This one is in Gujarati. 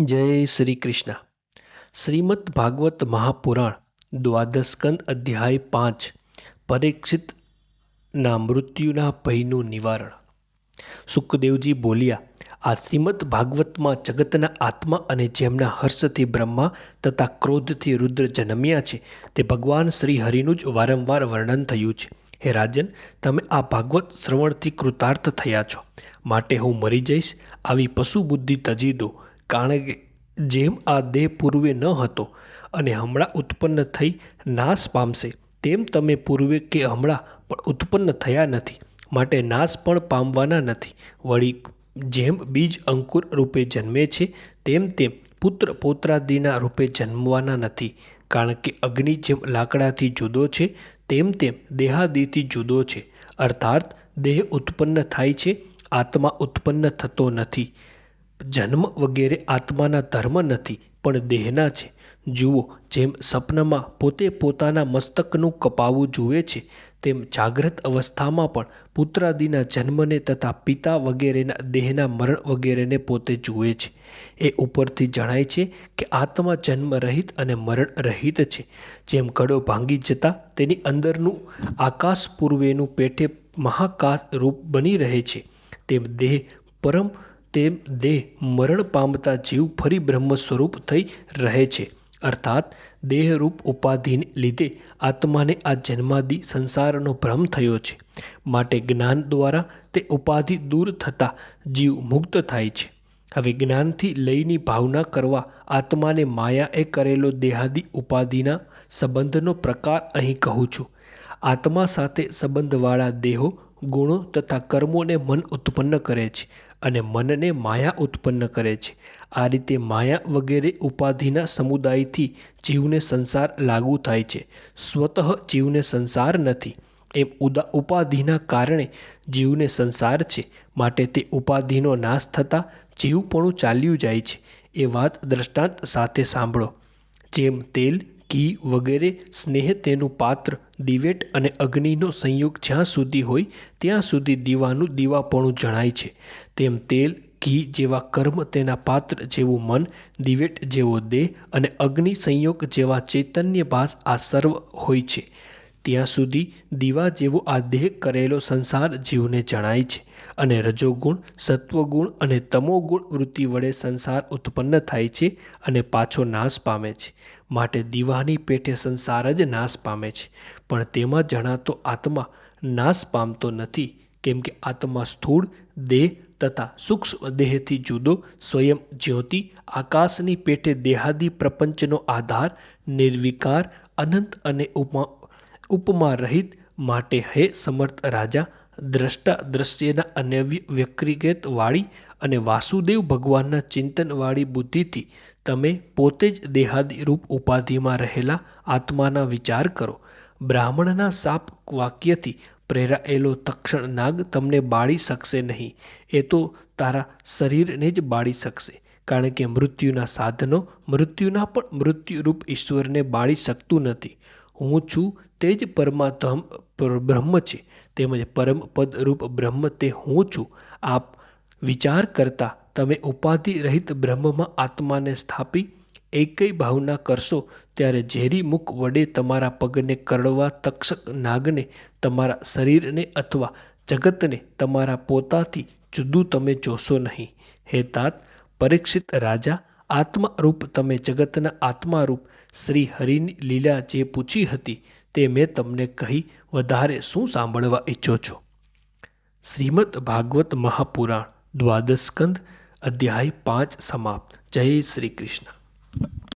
જય શ્રી કૃષ્ણ. શ્રીમદ ભાગવત મહાપુરાણ, દ્વાદશકંદ અધ્યાય પાંચ પરીક્ષિતના મૃત્યુના ભયનું નિવારણ. સુખદેવજી બોલ્યા, આ શ્રીમદ ભાગવતમાં જગતના આત્મા અને જેમના હર્ષથી બ્રહ્મા તથા ક્રોધથી રુદ્ર જન્મ્યા છે, તે ભગવાન શ્રી હરિનું જ વારંવાર વર્ણન થયું છે. હે રાજન, તમે આ ભાગવત શ્રવણથી કૃતાર્થ થયા છો. માટે હું મરી જઈશ, આવી પશુ બુદ્ધિ તજી દો. કારણ કે જેમ આ દેહ પૂર્વે ન હતો અને હમણાં ઉત્પન્ન થઈ નાશ પામશે, તેમ તમે પૂર્વે કે હમણાં પણ ઉત્પન્ન થયા નથી, માટે નાશ પણ પામવાના નથી. વળી જેમ બીજ અંકુર રૂપે જન્મે છે, તેમ તેમ પુત્ર પૌત્રાદિના રૂપે જન્મવાના નથી, કારણ કે અગ્નિ જેમ લાકડાથી જુદો છે, તેમ તેમ દેહાદિથી જુદો છે. અર્થાત, દેહ ઉત્પન્ન થાય છે, આત્મા ઉત્પન્ન થતો નથી. જન્મ વગેરે આત્માના ધર્મ નથી, પણ દેહના છે. જુઓ, જેમ સપનમાં પોતે પોતાના મસ્તકનું કપાવું જુએ છે, તેમ જાગ્રત અવસ્થામાં પણ પુત્રાદિના જન્મને તથા પિતા વગેરેના દેહના મરણ વગેરેને પોતે જુએ છે. એ ઉપરથી જણાય છે કે આત્મા જન્મ રહિત અને મરણ રહિત છે. જેમ ઘડો ભાંગી જતા તેની અંદરનું આકાશ પૂર્વેનું પેઠે મહાકાશ રૂપ બની રહે છે, તેમ દેહ પરમ તેમ દેહ મરણ પામતા જીવ ફરી બ્રહ્મ સ્વરૂપ થઈ રહે છે. અર્થાત, દેહરૂપ ઉપાધિને લીધે આત્માને આ જન્માદિ સંસારનો ભ્રમ થયો છે. માટે જ્ઞાન દ્વારા તે ઉપાધિ દૂર થતાં જીવ મુક્ત થાય છે. હવે જ્ઞાનથી લઈની ભાવના કરવા આત્માને માયાએ કરેલો દેહાદિ ઉપાધિના સંબંધનો પ્રકાર અહીં કહું છું. આત્મા સાથે સંબંધવાળા દેહો ગુણો તથા કર્મોને મન ઉત્પન્ન કરે છે અને મનને માયા ઉત્પન્ન કરે છે. આ રીતે માયા વગેરે ઉપાધિના સમુદાયથી જીવને સંસાર લાગુ થાય છે. સ્વતઃ જીવને સંસાર નથી. એમ ઉદા ઉપાધિના કારણે જીવને સંસાર છે. માટે તે ઉપાધિનો નાશ થતાં જીવપણું ચાલ્યું જાય છે. એ વાત દ્રષ્ટાંત સાથે સાંભળો. જેમ તેલ, ઘી વગેરે સ્નેહ તેનું પાત્ર દિવેટ અને અગ્નિનો સંયોગ જ્યાં સુધી હોય, ત્યાં સુધી દીવાનું દીવાપણું જણાય છે. તેમ તેલ, ઘી જેવા કર્મ તેના પાત્ર જેવું મન, દિવેટ જેવો દેહ અને અગ્નિ સંયોગ જેવા ચૈતન્ય ભાસ આ સર્વ હોય છે. ત્યાં સુધી દીવા જેવો આ દેહ કરેલો સંસાર જીવને જણાય છે. અને રજોગુણ, સત્વગુણ અને તમોગુણ વૃત્તિ વડે સંસાર ઉત્પન્ન થાય છે અને પાછો નાશ પામે છે. માટે દીવાની પેઠે સંસાર જ નાશ પામે છે. પણ તેમાં જણાતો આત્મા નાશ પામતો નથી, કેમ કે આત્મા સ્થૂળ, દેહ તથા સૂક્ષ્મ દેહથી જુદો, સ્વયં જ્યોતિ, આકાશની પેઠે દેહાદી પ્રપંચનો આધાર, નિર્વિકાર, અનંત અને ઉપમા ઉપમા રહિત માટે હે સમર્થ રાજા દ્રષ્ટા દ્રશ્યના અનવ્ય વ્યક્તિગતવાળી અને વાસુદેવ ભગવાનના ચિંતનવાળી બુદ્ધિથી તમે પોતે જ દેહાદિરૂપ ઉપાધિમાં રહેલા આત્માના વિચાર કરો. બ્રાહ્મણના સાપ વાક્યથી પ્રેરાયેલો તક્ષણ નાગ તમને બાળી શકશે નહીં. એ તો તારા શરીરને જ બાળી શકશે, કારણ કે મૃત્યુના સાધનો મૃત્યુના પણ મૃત્યુરૂપ ઈશ્વરને બાળી શકતું નથી. હું છું તે જ પરમાત્મ બ્રહ્મ છે, તેમજ પરમ પદરૂપ બ્રહ્મ તે હું છું. આપ વિચાર કરતા તમે ઉપાધિ રહિત બ્રહ્મમાં આત્માને સ્થાપી, એકય ભાવના કરશો, ત્યારે ઝેરી મુખ વડે તમારા પગને કરડવા તક્ષક નાગને, તમારા શરીરને અથવા જગતને તમારા પોતાથી જુદું તમે જોશો નહીં. હે તાત, પરીક્ષિત રાજા આત્મારૂપ, તમે જગતના આત્મારૂપ, શ્રી હરિની લીલા જે પૂછી હતી તે મેં તમને કહી, વધારે શું સાંભળવા ઈચ્છો છો? શ્રીમદ ભાગવત મહાપુરાણ દ્વાદસ્કંદ અધ્યાય પાંચ સમાપ્ત. જય શ્રી કૃષ્ણ.